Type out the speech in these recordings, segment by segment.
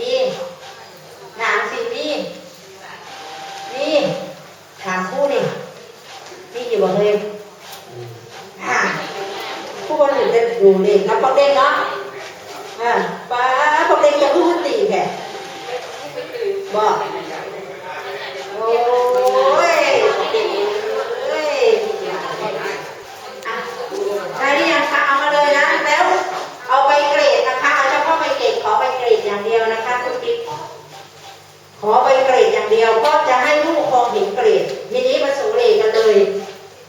นี่หนังสินี่นี่ถามผู้นี่นี่อยู่บ่เลยอ่าผู้คนอยู่จะดูเล่นนะปอกเด้งเนาะอ่าป้าปอกเด้งจะพูดตีแค่บอกโอ้ยเอ้ยอะได้ ขอไปเกรดอย่างเดียวก็จะให้ผู้ปกครองเห็นเกรดทีนี้มาสูเรกันเลย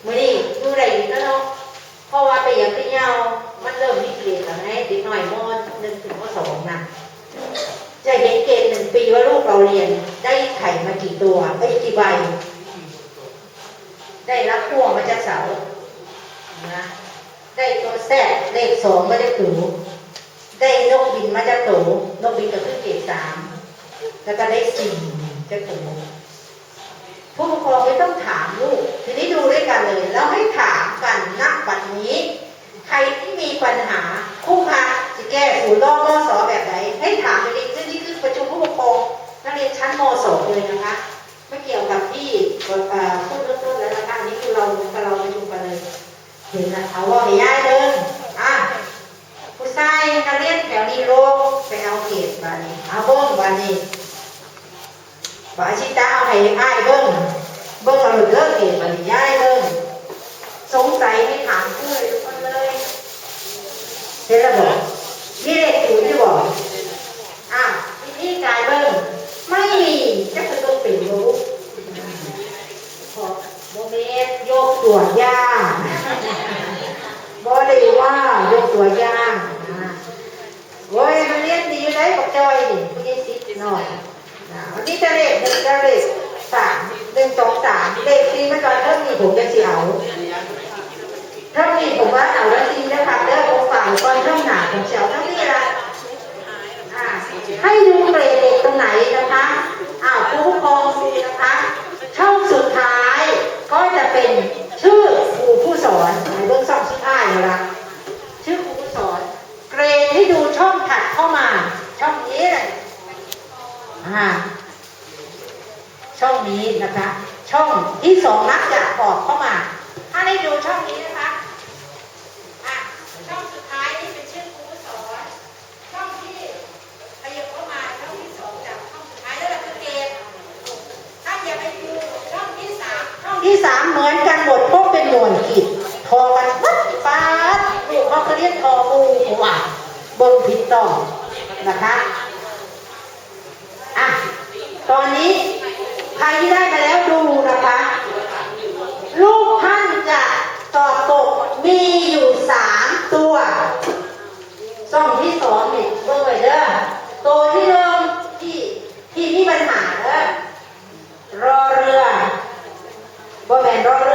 มื่อนี้ดูไรอีกแล้วเนาะเพราะว่าไปอย่างที่เงามันเริ่มมีเกรดแล้วไงเด็กหน่อยมหนึ่งถึงมสองนะจะเห็นเกรดหนึ่งปีว่าลูกเราเรียนได้ไข่มากี่ตัวไอ้กี่ใบ ได้รับพ่วงมาจากเสานะได้ตัวแทรกเลขสองมาจากตูได้นกบินมาจากตูนกบินก็คือเกรดสาม แล้วก็ได้สี่จากตูผู้ปกครองไม่ต้องถามลูก ทีนี้ดูด้วยกันเลยแล้วให้ถามกันนักบัดนี้ ใครที่มีปัญหาคู่คะจะแก้ศูนย์รอบมสอแบบไหนให้ถามไปเลยซึ่งนี่คือประชุมผู้ปกครองนักเรียนชั้นมสองเลยนะคะ ไม่เกี่ยวกับที่พูดเริ่มต้นแล้วนะคะอันนี้คือเราเราประชุมกันเลยเห็นนะเอาว่าไม่ยายเดินอะผู้ชายนักเรียนแถวนี้โลกไปเอาเกตบานี้เอาเบิ้งบานี้บาชิตาเอาให้อ้ายเบิ้งเบิ้งเอาเลิกเกตบานี้ย้ายเบิ้งสงสัยให้ถามผู้เลยทุกคนเลยเสร็จแล้วบอกนี่เลขศูนย์ที่บอกอะวิธีการเบิ้งไม่มีจะเป็นตัวเป็นรู้ขอโมเมนต์โยกตัวยางบอเลยว่ายกตัวยางโอ้ยมันเรียนดีอยู่ได้บอกจอยดิคุณยิ หน่อยนะวันนี้จะเลขหนึ่งจะเลขสามหนึ่งสองสามเลขสี่ไม่ก่อนเท่านี้ผมจะเสียเอาเท่านี้ผมว่าเอาแล้วสี่นะครับเด้อผมฝากก่อนเท่าหนาผมเสียเอาเท่านี้ละให้ดูเกรดเด็กตรงไหนนะคะอ้าวผู้ปกครองดูนะคะช่องสุดท้ายก็จะเป็นชื่อครูผู้สอนในเบื้องช่องสุดท้ายเลยละชื่อครูผู้สอน เกรดที่ดูช่องถัดเข้ามา ช่องนี้เลย อ่าช่องนี้นะคะ ช่องที่สองนักจะออกเข้ามา ถ้าได้ดูช่องนี้นะคะอะช่องสุดท้ายนี่เป็นชื่อครูผู้สอนช่องที่ขยับเข้ามาช่องที่สองจากช่องสุดท้ายแล้วเราคือเกรดถ้าอย่าไปดูช่องที่สามช่องที่สามเหมือนกันหมดพราะเป็นหน่วยกิจทอกันวัดฟาดลูกเขาเรียกทอมูหัวบนผิดต่อนะคะ ตอนนี้ใครที่ได้มาแล้วดูนะคะ ลูกท่านจะสอบตกมีอยู่สามตัวซ่องที่สองนี่เบิ่งไว้เด้อตัวที่เริ่มที่ที่มีปัญหาเด้อรอเรือบ่แมนรอเรือ